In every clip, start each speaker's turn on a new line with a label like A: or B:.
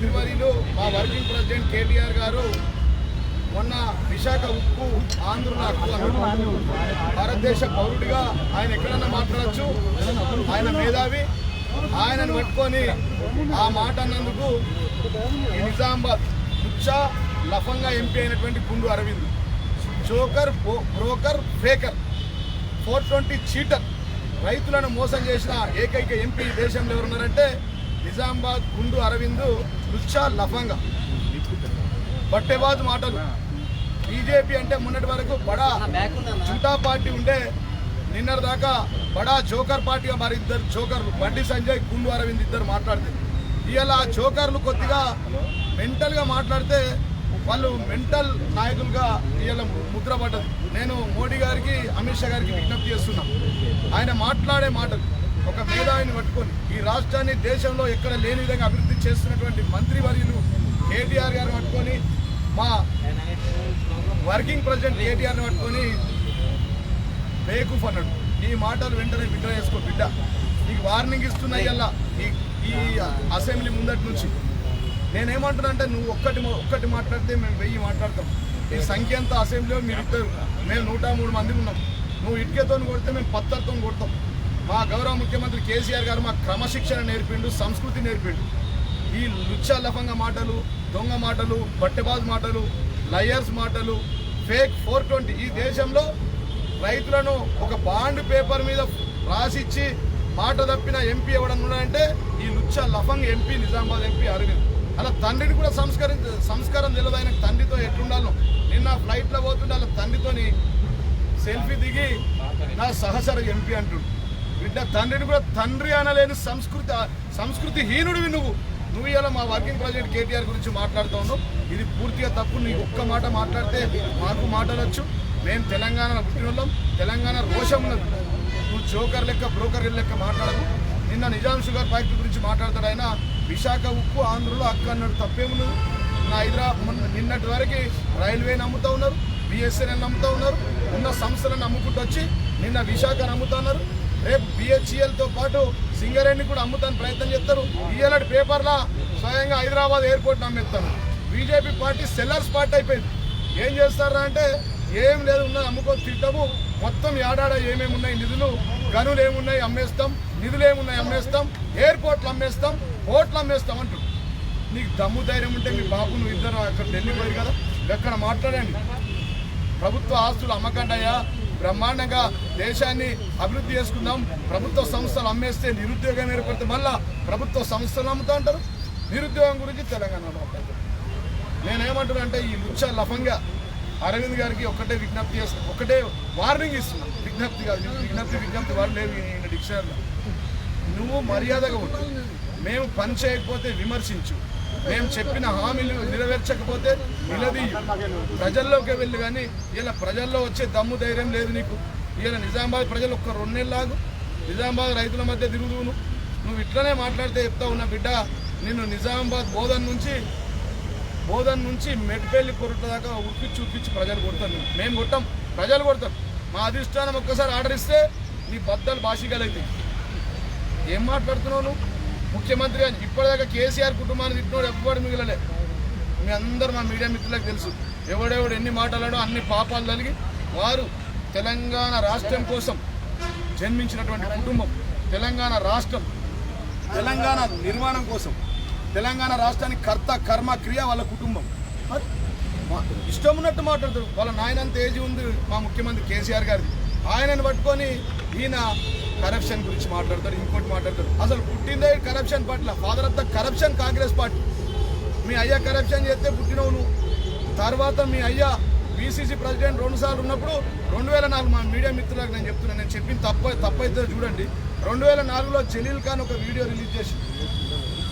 A: మంత్రివర్యులు మా working president KTR గారు మొన్న విశాఖ ఉక్కు ఆంధ్రుల భారతదేశ పౌరుడిగా ఆయన ఎక్కడన్నా మాట్లాడచ్చు. ఆయన మేధావి. ఆయనను పట్టుకొని ఆ మాట అన్నందుకు నిజామాబాద్ ఉచ్చా లఫంగా ఎంపీ అయినటువంటి గుండు అరవింద్ జోకర్ బో- broker faker four twenty cheater రైతులను మోసం చేసిన ఏకైక ఎంపీ దేశంలో ఎవరున్నారంటే నిజామాబాద్ గుండు అరవింద్ లుచ్చా లఫంగా బట్టెబాజు మాటలు. బీజేపీ అంటే మొన్నటి వరకు బడా జుటా పార్టీ ఉండే నిన్నటి దాకా బడా జోకర్ పార్టీగా మరి ఇద్దరు జోకర్లు బండి సంజయ్ గుండు అరవింద్ ఇద్దరు మాట్లాడితే. ఇవాళ ఆ జోకర్లు కొద్దిగా మెంటల్గా మాట్లాడితే వాళ్ళు మెంటల్ నాయకులుగా ఇవాళ ముద్ర పడ్డది. నేను మోడీ గారికి అమిత్ షా గారికి విజ్ఞప్తి చేస్తున్నా. ఆయన మాట్లాడే మాటలు. ఒక మేధావిని పట్టుకొని ఈ రాష్ట్రాన్ని దేశంలో ఎక్కడ లేని విధంగా అభివృద్ధి చేస్తున్నటువంటి మంత్రి వర్యులు కేటీఆర్ గారిని పట్టుకొని మా వర్కింగ్ ప్రెసిడెంట్ కేటీఆర్ని పట్టుకొని బేకూఫ్ అన్నాడు. ఈ మాటలు వెంటనే విడ్రా చేసుకో బిడ్డ. నీకు వార్నింగ్ ఇస్తున్నాయి అలా ఈ ఈ అసెంబ్లీ ముందటి నుంచి. నేనేమంటున్నా అంటే నువ్వు ఒక్కటి ఒక్కటి మాట్లాడితే మేము వెయ్యి మాట్లాడతాం. ఈ సంఖ్య అంతా అసెంబ్లీలో? మీరు ఇద్దరు మేము నూట మూడు మంది ఉన్నాం. నువ్వు ఇటుకతో కొడితే మేము పత్తర్తో కొడతాం. మా గౌరవ ముఖ్యమంత్రి కేసీఆర్ గారు మా క్రమశిక్షణ నేర్పిండు సంస్కృతి నేర్పిండు. ఈ లుచ్చా లఫంగ మాటలు దొంగ మాటలు బట్టెబాజ్ మాటలు లయర్స్ మాటలు ఫేక్ ఫోర్ ట్వంటీ ఈ దేశంలో రైతులను ఒక బాండ్ పేపర్ మీద రాసిచ్చి మాట తప్పిన ఎంపీ ఎవడన్నాడంటే ఈ లుచ్చా లఫంగ్ ఎంపీ నిజామాబాద్ ఎంపీ అరవింద్. అలా తండ్రిని కూడా సంస్కరి సంస్కారం తెలియదు ఆయన తండ్రితో ఎట్లుండాలో. నిన్న ఫ్లైట్లో పోతుండే వాళ్ళ తండ్రితోని సెల్ఫీ దిగి నా సహచర ఎంపీ అంటుండు. బిడ్డ తండ్రిని కూడా తండ్రి అనలేని సంస్కృతి సంస్కృతి హీనుడివి నువ్వు. నువ్వు ఇలా మా వర్కింగ్ ప్రెసిడెంట్ కేటీఆర్ గురించి మాట్లాడుతూ ఉన్నావు. ఇది పూర్తిగా తప్పు. నీ ఒక్క మాట మాట్లాడితే మాకు మాట్లాడచ్చు మేము తెలంగాణ పుట్టిన వాళ్ళం తెలంగాణ రోషం ఉన్నది. నువ్వు జోకర్ లెక్క బ్రోకర్ లెక్క మాట్లాడదు నిన్న నిజాం షుగర్ ఫ్యాక్టరీ గురించి మాట్లాడతాడు ఆయన. విశాఖ ఉక్కు ఆంధ్రలో అక్క అన్నాడు తప్పేమున్నది నా హైదరాబాద్ నిన్నటి వరకు రైల్వే నమ్ముతూ ఉన్నారు. బిఎస్ఎన్ఎల్ నమ్ముతూ ఉన్నారు. ఉన్న సంస్థలను అమ్ముకుంటూ వచ్చి నిన్న విశాఖను అమ్ముతా ఉన్నారు. రేపు బిహెచ్ఈఎల్తో పాటు సింగరేణి కూడా అమ్ముతాను ప్రయత్నం చేస్తారు. ఇయ్యాలటి పేపర్లా స్వయంగా హైదరాబాద్ ఎయిర్పోర్ట్ అమ్మేస్తాను బీజేపీ పార్టీ సెల్లర్స్ పార్టీ అయిపోయింది. ఏం చేస్తారా అంటే ఏం లేదు ఉన్నది అమ్ముకొని తిట్టము. మొత్తం ఏడాడ ఏమేమి ఉన్నాయి నిధులు? గనులు ఏమున్నాయి అమ్మేస్తాం. నిధులు ఏమున్నాయి అమ్మేస్తాం. ఎయిర్పోర్ట్లు అమ్మేస్తాం. పోర్ట్లు అమ్మేస్తాం అంటారు నీకు దమ్ము ధైర్యం ఉంటే మీ బాబు నువ్వు ఇద్దరు అక్కడ ఢిల్లీ పోయి కదా. ఎక్కడ మాట్లాడండి. ప్రభుత్వ ఆస్తులు అమ్మకండి బ్రహ్మాండంగా దేశాన్ని అభివృద్ధి చేసుకుందాం. ప్రభుత్వ సంస్థలు అమ్మేస్తే నిరుద్యోగం ఏర్పడితే మళ్ళా ప్రభుత్వ సంస్థలు అమ్ముతా అంటారు. నిరుద్యోగం గురించి తెలంగాణలో నేనేమంటున్నా అంటే ఈ లుచ్చ లఫంగా అరవింద్ గారికి ఒక్కటే విజ్ఞప్తి చేస్తా ఒకటే వార్నింగ్ ఇస్తున్నా విజ్ఞప్తి కాదు విజ్ఞప్తి విజ్ఞప్తి వాళ్ళు లేవు డిక్షనరీలో. నువ్వు మర్యాదగా ఉంటావు మేము పని చేయకపోతే విమర్శించు. మేము చెప్పిన హామీలు నెరవేర్చకపోతే నిలది ప్రజల్లోకి వెళ్ళి కానీ ఇలా ప్రజల్లో వచ్చే దమ్ము ధైర్యం లేదు నీకు. ఇలా నిజామాబాద్ ప్రజలు ఒక్క రెండేళ్ళు నిజామాబాద్ రైతుల మధ్య తిరుగుదును నువ్వు ఇట్లనే మాట్లాడితే చెప్తా ఉన్న బిడ్డ. నిన్ను నిజామాబాద్ బోధన్ నుంచి బోధన్ నుంచి మెట్పల్లి కొరట దాకా ఉప్పించి ఉప్పించి ప్రజలు కొడతాం మేము. మేము కొట్టాం ప్రజలు కొడతాం మా అధిష్టానం ఒక్కసారి ఆర్డర్ ఇస్తే నీ బద్దలు భాషికలైతాయి ఏం మాట్లాడుతున్నావు నువ్వు? ముఖ్యమంత్రి అని ఇప్పటిదాకా కేసీఆర్ కుటుంబాన్ని తిట్టినోడు ఎవ్వడు మిగిలలే. మీ అందరు మా మీడియా మిత్రులకు తెలుసు. ఎవడెవడు ఎన్ని మాటలాడో అన్ని పాపాలు కలిగి వారు తెలంగాణ రాష్ట్రం కోసం జన్మించినటువంటి కుటుంబం తెలంగాణ రాష్ట్రం తెలంగాణ నిర్మాణం కోసం తెలంగాణ రాష్ట్రానికి కర్త కర్మ క్రియ వాళ్ళ కుటుంబం. ఇష్టం ఉన్నట్టు మాట్లాడతారు. వాళ్ళ నాయనంత ఏజీ ఉంది మా ముఖ్యమంత్రి కేసీఆర్ గారిది. ఆయనను పట్టుకొని ఈయన కరప్షన్ గురించి మాట్లాడతాడు ఇంకోటి మాట్లాడతాడు. అసలు పుట్టిందే కరప్షన్ పట్ల father of the corruption Congress party. మీ అయ్యా కరప్షన్ చేస్తే పుట్టినవు నువ్వు. తర్వాత మీ అయ్యా బీసీసీ ప్రెసిడెంట్ రెండు సార్లు ఉన్నప్పుడు రెండు వేల నాలుగు మా మీడియా మిత్రులకు నేను చెప్తున్నాను నేను చెప్పిన తప్ప తప్పైతే చూడండి. రెండు వేల నాలుగులో జలీల్ ఖాన్ ఒక వీడియో రిలీజ్ చేసి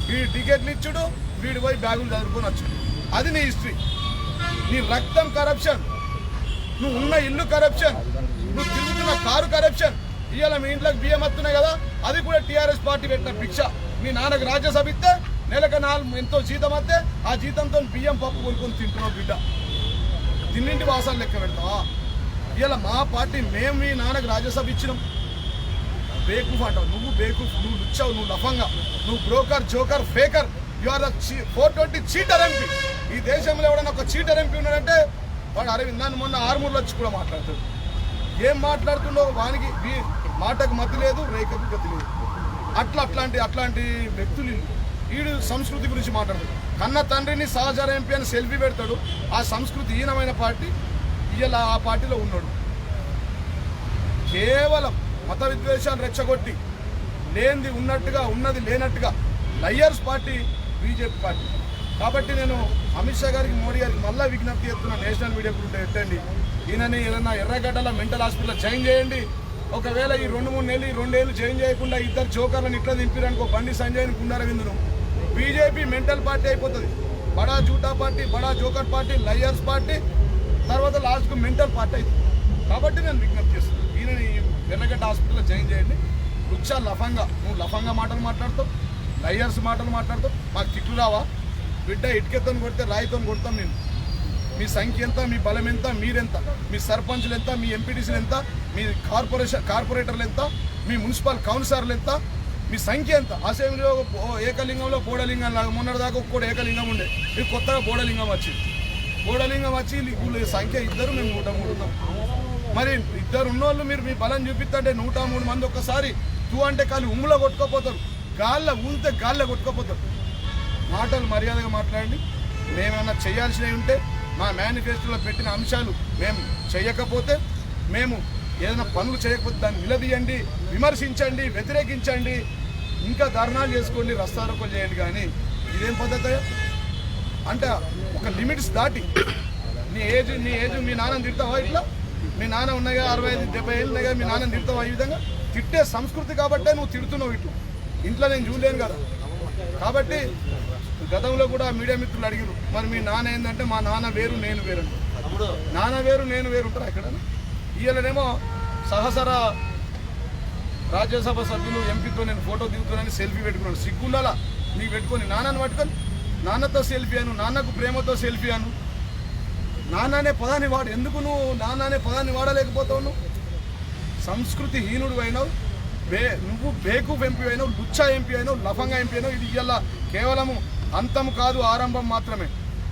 A: వీడి టికెట్లు ఇచ్చుడు వీడి పోయి బ్యాగులు చదువుకొని వచ్చుడు. అది నీ హిస్టరీ నీ రక్తం కరప్షన్ నువ్వు ఉన్న ఇల్లు కరప్షన్ నువ్వు తిరుగుతున్న కారు కరప్షన్ ఇవాళ మీ ఇంట్లోకి బియ్యం వస్తున్నాయి కదా అది కూడా టీఆర్ఎస్ పార్టీ పెట్టిన భిక్ష. మీ నాన్నకు రాజ్యసభ ఇస్తే నెలకు నాలుగు ఎంతో జీతం వస్తే ఆ జీతంతో బియ్యం పప్పు కొనుక్కొని తింటున్నావు బిడ్డ. తిన్నింటి వాసాలు లెక్క పెడతావా? ఇవాళ మా పార్టీ మేము మీ నాన్నకు రాజ్యసభ ఇచ్చినాం. బేకూఫ్ అంటావు. నువ్వు బేకూఫ్ నువ్వు లుచ్చావు నువ్వు లఫంగా. నువ్వు broker joker faker. You are four twenty cheater MP ఈ దేశంలో ఎవడన్నా ఒక చీటర్ ఎంపీ ఉన్నాడంటే వాడు అరవింద్ నన్ను మొన్న ఆరుమూరులో వచ్చి కూడా మాట్లాడతాడు. ఏం మాట్లాడుతుండో వానికి మాటకు మతి లేదు రేఖకు గతి లేదు. అట్లా అట్లాంటి అట్లాంటి వ్యక్తులు వీడు సంస్కృతి గురించి మాట్లాడతాడు. కన్న తండ్రిని సహచార ఎంపీ అని సెల్ఫీ పెడతాడు. ఆ సంస్కృతి హీనమైన పార్టీ ఇవాళ ఆ పార్టీలో ఉన్నాడు. కేవలం మత విద్వేషాలు రెచ్చగొట్టి లేనిది ఉన్నట్టుగా ఉన్నది లేనట్టుగా లయర్స్ పార్టీ బీజేపీ పార్టీ. కాబట్టి నేను అమిత్ షా గారికి మోడీ గారికి మళ్ళీ విజ్ఞప్తి చేస్తున్నా నేషనల్ మీడియా గ్రూప్ ఎట్టండి ఈయనని ఏదైనా ఎర్రగడ్డల మెంటల్ హాస్పిటల్ చేంజ్ చేయండి. ఒకవేళ ఈ రెండు మూడు నెలలు ఈ రెండేళ్ళు చేంజ్ చేయకుండా ఇద్దరు చోకర్లను ఇట్లా ఒక బండి సంజయ్ని కుండారవిందును. బీజేపీ మెంటల్ పార్టీ అయిపోతుంది. బడా జూటా పార్టీ బడా జోకర్ పార్టీ లయర్స్ పార్టీ తర్వాత లాస్ట్కు మెంటల్ పార్టీ అవుతుంది కాబట్టి నేను విజ్ఞప్తి చేస్తున్నాను ఈయనని ఎర్రగడ్డ హాస్పిటల్లో చేంజ్ చేయండి. రుచ్చా లఫంగా నువ్వు లఫంగా మాటలు మాట్లాడుతావు లయర్స్ మాటలు మాట్లాడుతావు మాకు తిట్లు రావా? బిడ్డ ఇటుకెత్తని కొడితే రాయితో కొడతాం నేను మీ సంఖ్య ఎంత మీ బలం ఎంత మీరెంత మీ సర్పంచ్లు ఎంత మీ ఎంపీటీసీలు ఎంత మీ కార్పొరేషన్ కార్పొరేటర్లు ఎంత మీ మున్సిపల్ కౌన్సిలర్లు ఎంత మీ సంఖ్య ఎంత? అసెంబ్లీలో ఏకలింగంలో బోడలింగం లాగా మొన్నటిదాకా ఒక్కోటి ఏకలింగం ఉండే. ఇది కొత్తగా బోడలింగం వచ్చింది. బోడలింగం వచ్చి వీళ్ళ సంఖ్య ఇద్దరు మేము నూట మూడు ఉన్నాం. మరి ఇద్దరు ఉన్నోళ్ళు మీరు మీ బలం చూపిస్తుంటే నూట మూడు మంది ఒక్కసారి తూ అంటే కాలు ఉమ్ములో కొట్టుకోపోతారు. గాల్లో ఊరితే గాల్లో కొట్టుకోపోతారు. మాటలు మర్యాదగా మాట్లాడండి. మేమేమన్నా చేయాల్సినవి ఉంటే మా మేనిఫెస్టోలో పెట్టిన అంశాలు మేము చేయకపోతే మేము ఏదైనా పనులు చేయకపోతే దాన్ని నిలదీయండి విమర్శించండి వ్యతిరేకించండి ఇంకా ధర్నాలు చేసుకోండి రస్తారోకలు చేయండి. కానీ ఇదేం పద్ధతి? అంటే ఒక లిమిట్స్ దాటి నీ ఏజ్ నీ ఏజ్ మీ నాన్న తిడతావా ఇట్లా? మీ నాన్న ఉన్నాయిగా అరవై ఐదు డెబ్బై ఏళ్ళు ఉన్నాయిగా మీ నాన్న తిడతావా ఈ విధంగా? తిట్టే సంస్కృతి కాబట్టే నువ్వు తిడుతున్నావు ఇట్లా. ఇంట్లో నేను చూడలేను కదా. కాబట్టి గతంలో కూడా మీడియా మిత్రులు అడిగారు మరి మీ నాన్న ఏంటంటే మా నాన్న వేరు నేను వేరు. నాన్న వేరు నేను వేరు ఉంటారా ఇక్కడ? ఈయననేమో సహసర రాజ్యసభ సభ్యులు ఎంపీతో నేను ఫోటో దిగుతున్నానని సెల్ఫీ పెట్టుకున్నాను సిగ్గుండాలా? నీకు పెట్టుకొని నాన్నని పట్టుకొని నాన్నతో సెల్ఫీ అను నాన్నకు ప్రేమతో సెల్ఫీ అను. నాన్న అనే పదాన్ని వాడు ఎందుకు నువ్వు నాన్న అనే పదాన్ని వాడలేకపోతావు నువ్వు? సంస్కృతి హీనుడు అయినావు బే నువ్వు బేకూఫ్ ఎంపీ అయినావు లుచ్చా ఎంపీ అయినావు లఫంగా ఎంపీ అయినావు ఇది ఇవాళ కేవలము అంతం కాదు ఆరంభం మాత్రమే.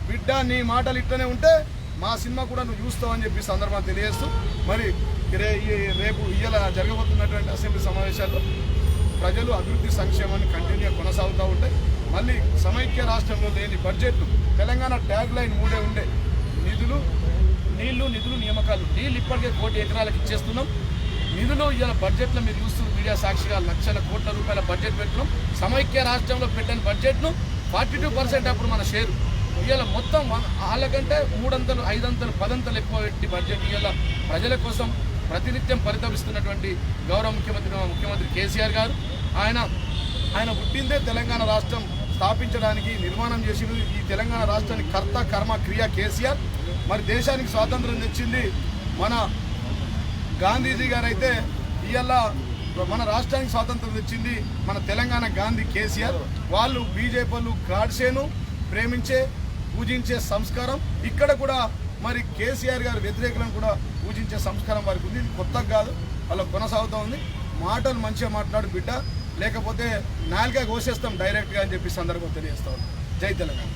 A: బిడ్డ నీ మాటలు ఇట్లనే ఉంటే మా సినిమా కూడా నువ్వు చూస్తావు అని చెప్పి సందర్భాన్ని తెలియజేస్తూ మరి రే ఈ- రేపు ఇయ్యాల జరగబోతున్నటువంటి అసెంబ్లీ సమావేశాల్లో ప్రజలు అభివృద్ధి సంక్షేమాన్ని కంటిన్యూగా కొనసాగుతూ ఉంటాయి మళ్ళీ సమైక్య రాష్ట్రంలో లేని బడ్జెట్ తెలంగాణ ట్యాగ్ లైన్ మూడే ఉండే. నిధులు నీళ్ళు నిధులు నియామకాలు. నీళ్ళు ఇప్పటికే కోటి ఎకరాలకు ఇచ్చేస్తున్నాం. నిధులు ఇవాళ బడ్జెట్లో మీరు చూస్తున్న మీడియా సాక్షిగా లక్షల కోట్ల రూపాయల బడ్జెట్ పెట్టడం సమైక్య రాష్ట్రంలో పెట్టిన బడ్జెట్ను ఫార్టీ టూ పర్సెంట్ అప్పుడు మన షేరు. ఇవాళ మొత్తం వన్- వాళ్ళకంటే మూడంతలు ఐదంతలు పదంతలు ఎక్కువ పెట్టి బడ్జెట్ ఇవాళ ప్రజల కోసం ప్రతినిత్యం పరితపిస్తున్నటువంటి గౌరవ ముఖ్యమంత్రి ముఖ్యమంత్రి కేసీఆర్ గారు. ఆయన ఆయన పుట్టిందే తెలంగాణ రాష్ట్రం స్థాపించడానికి నిర్మాణం చేసింది ఈ తెలంగాణ రాష్ట్రానికి కర్త కర్మ క్రియ కేసీఆర్. మరి దేశానికి స్వాతంత్రం తెచ్చింది మన గాంధీజీ గారైతే ఇవాళ మన రాష్ట్రానికి స్వాతంత్రం తెచ్చింది మన తెలంగాణ గాంధీ కేసీఆర్. వాళ్ళు బీజేపీలు కాడ్సేను గాడ్సేను ప్రేమించే పూజించే సంస్కారం. ఇక్కడ కూడా మరి కేసీఆర్ గారి వ్యతిరేకులను కూడా పూజించే సంస్కారం వారికి ఉంది. ఇది కొత్తగా కాదు. వాళ్ళ కొనసాగుతూ ఉంది. మాటలు మంచిగా మాట్లాడు బిడ్డ. లేకపోతే నాలుగా కోసేస్తాం డైరెక్ట్గా అని చెప్పి సందర్భం తెలియజేస్తా ఉన్నాం. జై తెలంగాణ.